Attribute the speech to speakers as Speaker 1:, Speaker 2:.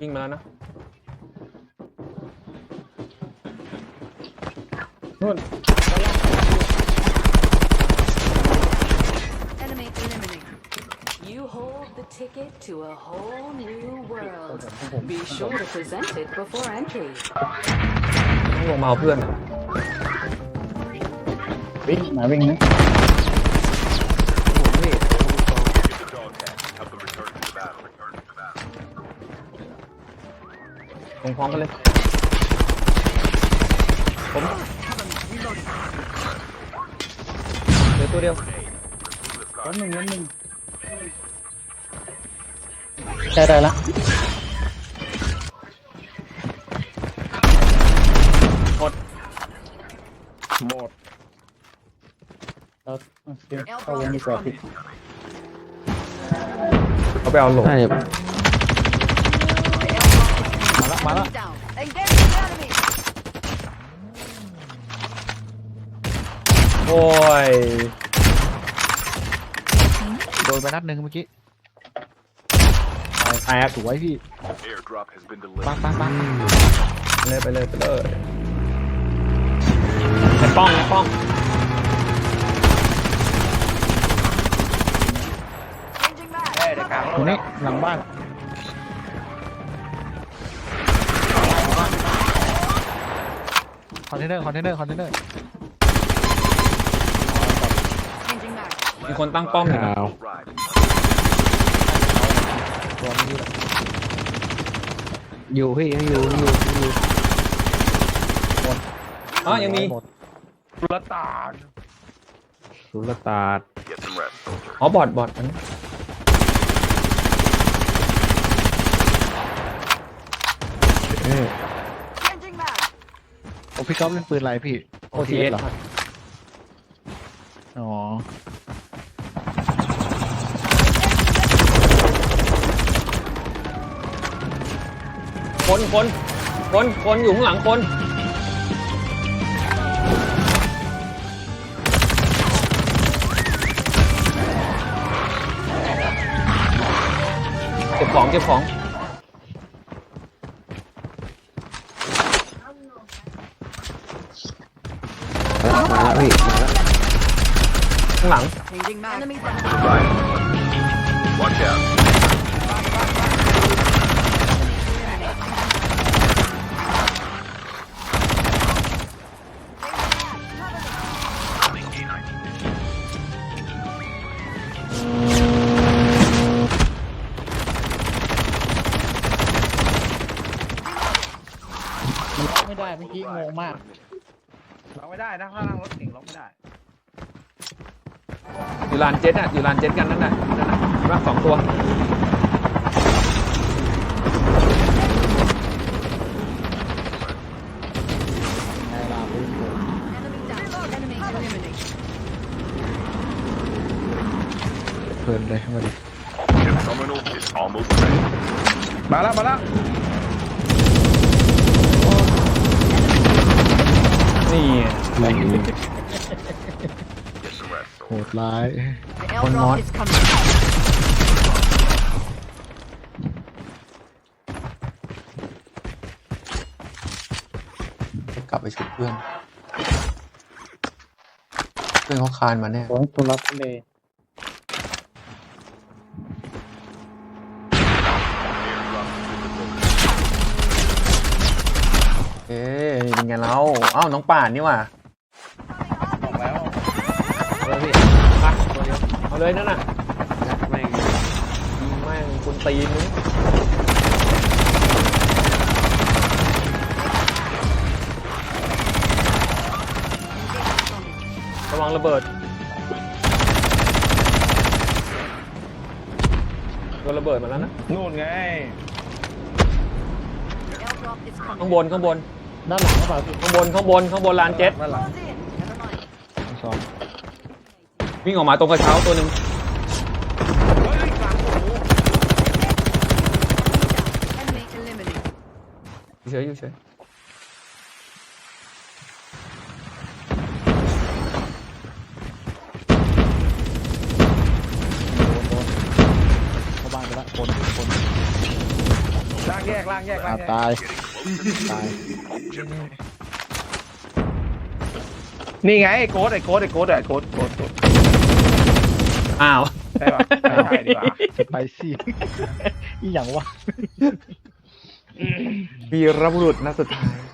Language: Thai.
Speaker 1: วิ่งมาแล้วนะนู่น
Speaker 2: Enemy eliminated.
Speaker 3: You hold the ticket to a whole new world. Be sure to present it before entry.
Speaker 1: ต้องลงมาเอาเพื่อนอะ
Speaker 4: วิ่งมาวิ่งนะ
Speaker 1: งพร้อมกันเลย ผมเหลือตัวเดียว
Speaker 4: ล้มหนึ่งล้มหนึ่งได้ได้ละ
Speaker 1: หมด
Speaker 4: หมดเราโอเคเข้าวงดีกว่าพี่
Speaker 1: เขาไปเอาหลง
Speaker 4: มาละมาละ
Speaker 2: Down. Engage the enemy.
Speaker 1: โอ้ย
Speaker 5: โดนไปนัดหนึ่งเมื่อกี้
Speaker 1: แตก
Speaker 5: สวยพี่
Speaker 6: Airdrop has been delivered.
Speaker 5: ปังปังปัง
Speaker 1: ไปเลยไปเลยไปเลยในป้องในป้อง
Speaker 2: Changing mag.
Speaker 4: ตรงนี้หลังบ้าน
Speaker 5: คอนเทนเนอร์คอนเทนเนอร์คอนเทนเนอร์
Speaker 2: Changing mag.
Speaker 1: มีคนตั้งป้อมอยู่นะ
Speaker 6: Right.
Speaker 5: ตัวนี้แหละอยู่พี่ยังอยู่ยังอยู่ยังอยู่
Speaker 1: อ๋อยังมี
Speaker 5: หมด
Speaker 4: สุลต่าน
Speaker 5: สุลตาด
Speaker 6: Get some rest, soldier.
Speaker 1: อ๋อบอดบอดอันนี้
Speaker 5: เออ
Speaker 2: Changing mag.
Speaker 5: โอ้พี่ก๊อฟเล่นปืนอะไรพี่
Speaker 1: โอทีเอส
Speaker 5: เหรอ อ๋อ
Speaker 1: คนคนคนคนอยู่ข้างหลังคน เก็บของเก็บของ
Speaker 5: มาแล้วพี่มาแล้ว
Speaker 1: ข้างหลัง
Speaker 4: ไม่ได้เมื่อกี้งงมาก
Speaker 7: ล็อกไม่ได้นะถ้านั่งรถเก่งล็อกไม่ได้
Speaker 1: อยู่ลานเจ็ตอะอยู่ลานเจ็ตกันนั่นน่ะนั่นน่ะเห็นปะสองตัว
Speaker 2: Enemy down. Enemy eliminated.
Speaker 5: เพลินเลยมาดิ
Speaker 6: Chip terminal is almost ready.
Speaker 7: มาแล้วมาแล้ว
Speaker 1: นี่
Speaker 6: Get some rest,
Speaker 5: โห
Speaker 6: soldier.
Speaker 5: ดร้าย
Speaker 2: The
Speaker 1: One
Speaker 2: airdrop
Speaker 1: more.
Speaker 2: is coming.
Speaker 1: กลับไปชุบเพื่อน เพื่อนเขาคานมาแน่
Speaker 4: ของทุลักทุเล
Speaker 1: เอ๊ะนี่เป็น ไงเราเอ้าน้องป่านนี่หว่า
Speaker 7: บอกแล้ว
Speaker 1: เอาเลยพี่มาตัวเดียวเอาเลยนั่นน่ะ
Speaker 5: แม่ง
Speaker 1: ยิงแม่งคุณตีนมึงระวังระเบิดโดนระเบิดมาแล้วนะ
Speaker 7: นู่นไง
Speaker 2: The airdrop is
Speaker 1: ข้าง
Speaker 2: coming.
Speaker 1: บนข้างบน
Speaker 4: ด้านหลังหรือเปล่าพี่
Speaker 1: ข้างบนข้างบนข้างบนลานเจ็ต
Speaker 7: ด้านหลัง
Speaker 2: Close in. Never mind.
Speaker 5: สอง
Speaker 1: วิ่งออกมาตรงกระเช้าตัวหนึ่ง
Speaker 7: เฮ้ยกลางโอ้โห
Speaker 2: Enemy eliminated.
Speaker 1: อยู่เฉยอยู่เฉย
Speaker 5: เข้าบ้านไปละคนคน
Speaker 7: ลากแยกล่างแยกล่า
Speaker 5: อะ
Speaker 7: งแยก
Speaker 5: ตาย
Speaker 6: Getting closer.
Speaker 5: ตาย
Speaker 6: Chip.
Speaker 7: นี่ไงไอ้โค้ดไอ้โค้ดไอ้โค้ดไอ้โค้ดโค้ดโค้ด
Speaker 1: อ้าว
Speaker 7: ใช่ป่ะใช่ใช่ดีกว่า
Speaker 5: สไปซี่อีหยังวะ
Speaker 8: วีรบุรุษนัดสุดท้าย